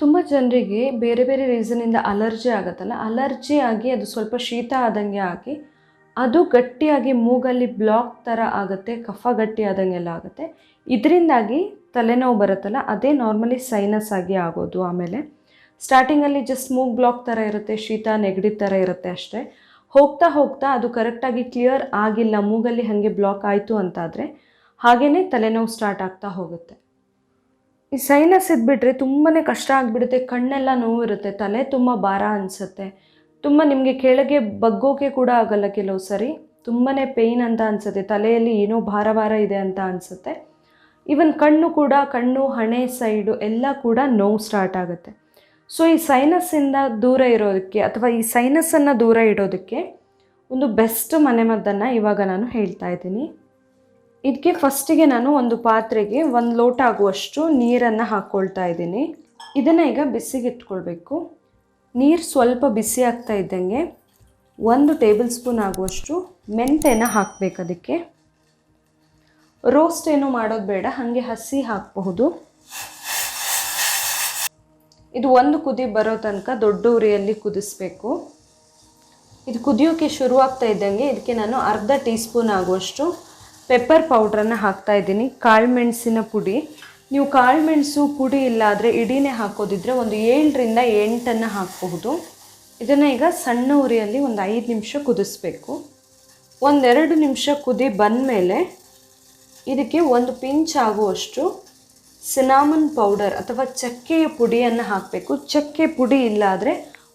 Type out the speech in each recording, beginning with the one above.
ತುಂಬ ಜನರಿಗೆ ಬೇರೆ ಬೇರೆ ರೀಸನಿಂದ ಅಲರ್ಜಿ ಆಗುತ್ತಲ್ಲ ಅಲರ್ಜಿ ಆಗಿ ಅದು ಸ್ವಲ್ಪ ಶೀತ ಆದಂಗೆ ಆಗಿ ಅದು ಗಟ್ಟಿಯಾಗಿ ಮೂಗಲ್ಲಿ ಬ್ಲಾಕ್ ಥರ ಆಗುತ್ತೆ, ಕಫ ಗಟ್ಟಿ ಆದಂಗೆಲ್ಲ ಆಗುತ್ತೆ. ಇದರಿಂದಾಗಿ ತಲೆನೋವು ಬರುತ್ತಲ್ಲ, ಅದೇ ನಾರ್ಮಲಿ ಸೈನಸ್ ಆಗಿ ಆಗೋದು ಆಮೇಲೆ. ಸ್ಟಾರ್ಟಿಂಗಲ್ಲಿ ಜಸ್ಟ್ ಮೂಗ್ ಬ್ಲಾಕ್ ಥರ ಇರುತ್ತೆ, ಶೀತ ನೆಗಡಿ ಥರ ಇರುತ್ತೆ ಅಷ್ಟೇ. ಹೋಗ್ತಾ ಹೋಗ್ತಾ ಅದು ಕರೆಕ್ಟಾಗಿ ಕ್ಲಿಯರ್ ಆಗಿಲ್ಲ, ಮೂಗಲ್ಲಿ ಹಾಗೆ ಬ್ಲಾಕ್ ಆಯಿತು ಅಂತಾದರೆ ಹಾಗೆಯೇ ತಲೆನೋವು ಸ್ಟಾರ್ಟ್ ಆಗ್ತಾ ಹೋಗುತ್ತೆ. ಈ ಸೈನಸ್ ಇದ್ಬಿಟ್ರೆ ತುಂಬಾ ಕಷ್ಟ ಆಗಿಬಿಡುತ್ತೆ, ಕಣ್ಣೆಲ್ಲ ನೋವು ಇರುತ್ತೆ ತಲೆ ತುಂಬ ಭಾರ ಅನಿಸುತ್ತೆ. ತುಂಬ ನಿಮಗೆ ಕೆಳಗೆ ಬಗ್ಗೋಕೆ ಕೂಡ ಆಗಲ್ಲ ಕೆಲವು ಸರಿ. ತುಂಬಾ ಪೇಯ್ನ್ ಅಂತ ಅನಿಸುತ್ತೆ, ತಲೆಯಲ್ಲಿ ಏನೋ ಭಾರ ಭಾರ ಇದೆ ಅಂತ ಅನಿಸುತ್ತೆ. ಈವನ್ ಕಣ್ಣು ಕೂಡ, ಕಣ್ಣು, ಹಣೆ ಸೈಡು ಎಲ್ಲ ಕೂಡ ನೋವು ಸ್ಟಾರ್ಟ್ ಆಗುತ್ತೆ. ಸೊ ಈ ಸೈನಸ್ಸಿಂದ ದೂರ ಇರೋದಕ್ಕೆ ಅಥವಾ ಈ ಸೈನಸ್ಸನ್ನು ದೂರ ಇಡೋದಕ್ಕೆ ಒಂದು ಬೆಸ್ಟ್ ಮನೆಮದ್ದನ್ನು ಇವಾಗ ನಾನು ಹೇಳ್ತಾ ಇದ್ದೀನಿ. ಇದಕ್ಕೆ ಫಸ್ಟಿಗೆ ನಾನು ಒಂದು ಪಾತ್ರೆಗೆ ಒಂದು ಲೋಟ ಆಗುವಷ್ಟು ನೀರನ್ನು ಹಾಕ್ಕೊಳ್ತಾ ಇದ್ದೀನಿ. ಇದನ್ನು ಈಗ ಬಿಸಿಗೆ ಇಟ್ಕೊಳ್ಬೇಕು. ನೀರು ಸ್ವಲ್ಪ ಬಿಸಿ ಆಗ್ತಾ ಇದ್ದಂಗೆ ಒಂದು ಟೇಬಲ್ ಸ್ಪೂನ್ ಆಗುವಷ್ಟು ಮೆಂತೆನ ಹಾಕಬೇಕು ಅದಕ್ಕೆ. ರೋಸ್ಟ್ ಏನು ಮಾಡೋದು ಬೇಡ, ಹಾಗೆ ಹಸಿ ಹಾಕಬಹುದು. ಇದು ಒಂದು ಕುದಿ ಬರೋ ತನಕ ದೊಡ್ಡ ಉರಿಯಲ್ಲಿ ಕುದಿಸ್ಬೇಕು. ಇದು ಕುದಿಯೋಕ್ಕೆ ಶುರುವಾಗ್ತಾ ಇದ್ದಂಗೆ ಇದಕ್ಕೆ ನಾನು ಅರ್ಧ ಟೀ ಸ್ಪೂನ್ ಆಗುವಷ್ಟು ಪೆಪ್ಪರ್ ಪೌಡ್ರನ್ನು ಹಾಕ್ತಾ ಇದ್ದೀನಿ. ಕಾಳುಮೆಣಸಿನ ಪುಡಿ. ನೀವು ಕಾಳುಮೆಣಸು ಪುಡಿ ಇಲ್ಲಾದರೆ ಇಡೀನೇ ಹಾಕೋದಿದ್ರೆ ಒಂದು ಏಳರಿಂದ ಎಂಟನ್ನು ಹಾಕಬಹುದು. ಇದನ್ನು ಈಗ ಸಣ್ಣ ಉರಿಯಲ್ಲಿ ಒಂದು ಐದು ನಿಮಿಷ ಕುದಿಸ್ಬೇಕು. ಒಂದೆರಡು ನಿಮಿಷ ಕುದಿ ಬಂದಮೇಲೆ ಇದಕ್ಕೆ ಒಂದು ಪಿಂಚ್ ಆಗುವಷ್ಟು ಸಿನಾಮನ್ ಪೌಡರ್ ಅಥವಾ ಚಕ್ಕೆಯ ಪುಡಿಯನ್ನು ಹಾಕಬೇಕು. ಚಕ್ಕೆ ಪುಡಿ ಇಲ್ಲಾದರೆ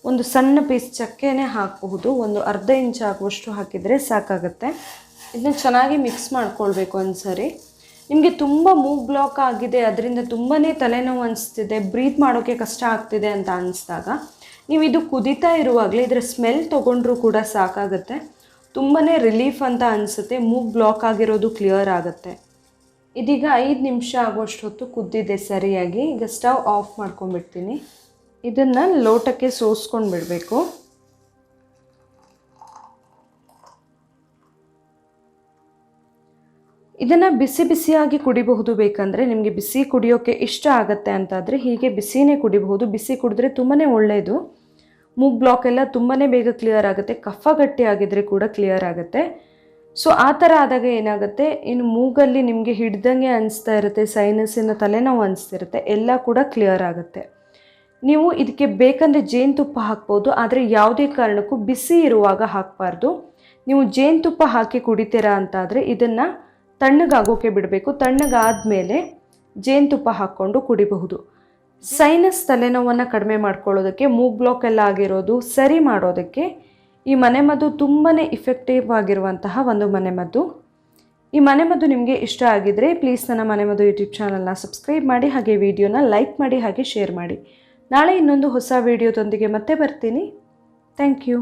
ಒಂದು ಸಣ್ಣ ಪೀಸ್ ಚಕ್ಕೆನೇ ಹಾಕಬಹುದು. ಒಂದು ಅರ್ಧ ಇಂಚ್ ಆಗುವಷ್ಟು ಹಾಕಿದರೆ ಸಾಕಾಗುತ್ತೆ. ಇದನ್ನ ಚೆನ್ನಾಗಿ ಮಿಕ್ಸ್ ಮಾಡ್ಕೊಳ್ಬೇಕು ಒಂದ್ಸರಿ. ನಿಮಗೆ ತುಂಬ ಮೂಗ್ ಬ್ಲಾಕ್ ಆಗಿದೆ, ಅದರಿಂದ ತುಂಬಾ ತಲೆನೋವು ಅನಿಸ್ತಿದೆ ಬ್ರೀತ್ ಮಾಡೋಕ್ಕೆ ಕಷ್ಟ ಆಗ್ತಿದೆ ಅಂತ ಅನಿಸ್ದಾಗ ನೀವು ಇದು ಕುದೀತಾ ಇರುವಾಗಲೇ ಇದರ ಸ್ಮೆಲ್ ತೊಗೊಂಡ್ರೂ ಕೂಡ ಸಾಕಾಗುತ್ತೆ. ತುಂಬಾ ರಿಲೀಫ್ ಅಂತ ಅನಿಸುತ್ತೆ, ಮೂಗ್ ಬ್ಲಾಕ್ ಆಗಿರೋದು ಕ್ಲಿಯರ್ ಆಗುತ್ತೆ. ಇದೀಗ ಐದು ನಿಮಿಷ ಆಗೋಷ್ಟು ಹೊತ್ತು ಕುದ್ದಿದೆ ಸರಿಯಾಗಿ, ಈಗ ಸ್ಟವ್ ಆಫ್ ಮಾಡ್ಕೊಂಡ್ಬಿಡ್ತೀನಿ. ಇದನ್ನು ಲೋಟಕ್ಕೆ ಸೋಸ್ಕೊಂಡು ಬಿಡಬೇಕು ಇದನ್ನು ಬಿಸಿ ಬಿಸಿಯಾಗಿ ಕುಡಿಬಹುದು ಬೇಕಂದರೆ ನಿಮಗೆ ಬಿಸಿ ಕುಡಿಯೋಕ್ಕೆ ಇಷ್ಟ ಆಗುತ್ತೆ ಅಂತಾದರೆ ಹೀಗೆ ಬಿಸಿನೇ ಕುಡಿಬಹುದು. ಬಿಸಿ ಕುಡಿದ್ರೆ ತುಂಬಾ ಒಳ್ಳೆಯದು ಮೂಗ್ ಬ್ಲಾಕ್ ಎಲ್ಲ ತುಂಬಾ ಬೇಗ ಕ್ಲಿಯರ್ ಆಗುತ್ತೆ. ಕಫ ಗಟ್ಟಿ ಆಗಿದ್ರೆ ಕೂಡ ಕ್ಲಿಯರ್ ಆಗುತ್ತೆ. ಸೊ, ಆ ಥರ ಆದಾಗ ಏನಾಗುತ್ತೆ? ಇನ್ನು ಮೂಗಲ್ಲಿ ನಿಮಗೆ ಹಿಡ್ದಂಗೆ ಅನಿಸ್ತಾ ಇರುತ್ತೆ ಸೈನಸ್ಸಿನ ತಲೆನೋವು ಅನಿಸ್ತಿರುತ್ತೆ ಎಲ್ಲ ಕೂಡ ಕ್ಲಿಯರ್ ಆಗುತ್ತೆ. ನೀವು ಇದಕ್ಕೆ ಬೇಕಂದರೆ ಜೇನುತುಪ್ಪ ಹಾಕ್ಬೋದು, ಆದರೆ ಯಾವುದೇ ಕಾರಣಕ್ಕೂ ಬಿಸಿ ಇರುವಾಗ ಹಾಕಬಾರ್ದು. ನೀವು ಜೇನುತುಪ್ಪ ಹಾಕಿ ಕುಡಿತೀರಾ ಅಂತಾದರೆ ಇದನ್ನು ತಣ್ಣಗಾಗೋಕೆ ಬಿಡಬೇಕು. ತಣ್ಣಗಾದ ಮೇಲೆ ಜೇನುತುಪ್ಪ ಹಾಕ್ಕೊಂಡು ಕುಡಿಬಹುದು. ಸೈನಸ್ ತಲೆನೋವನ್ನು ಕಡಿಮೆ ಮಾಡ್ಕೊಳ್ಳೋದಕ್ಕೆ, ಮೂಗ್ ಬ್ಲಾಕ್ ಎಲ್ಲ ಆಗಿರೋದು ಸರಿ ಮಾಡೋದಕ್ಕೆ ಈ ಮನೆಮದ್ದು ತುಂಬಾ ಇಫೆಕ್ಟಿವ್ ಆಗಿರುವಂತಹ ಒಂದು ಮನೆಮದ್ದು. ಈ ಮನೆಮದ್ದು ನಿಮಗೆ ಇಷ್ಟ ಆಗಿದ್ರೆ ಪ್ಲೀಸ್ ನನ್ನ ಮನೆಮದ್ದು ಯೂಟ್ಯೂಬ್ ಚಾನಲ್ನ ಸಬ್ಸ್ಕ್ರೈಬ್ ಮಾಡಿ, ಹಾಗೆ ವಿಡಿಯೋನ ಲೈಕ್ ಮಾಡಿ, ಹಾಗೆ ಶೇರ್ ಮಾಡಿ. ನಾಳೆ ಇನ್ನೊಂದು ಹೊಸ ವಿಡಿಯೋದೊಂದಿಗೆ ಮತ್ತೆ ಬರ್ತೀನಿ. Thank you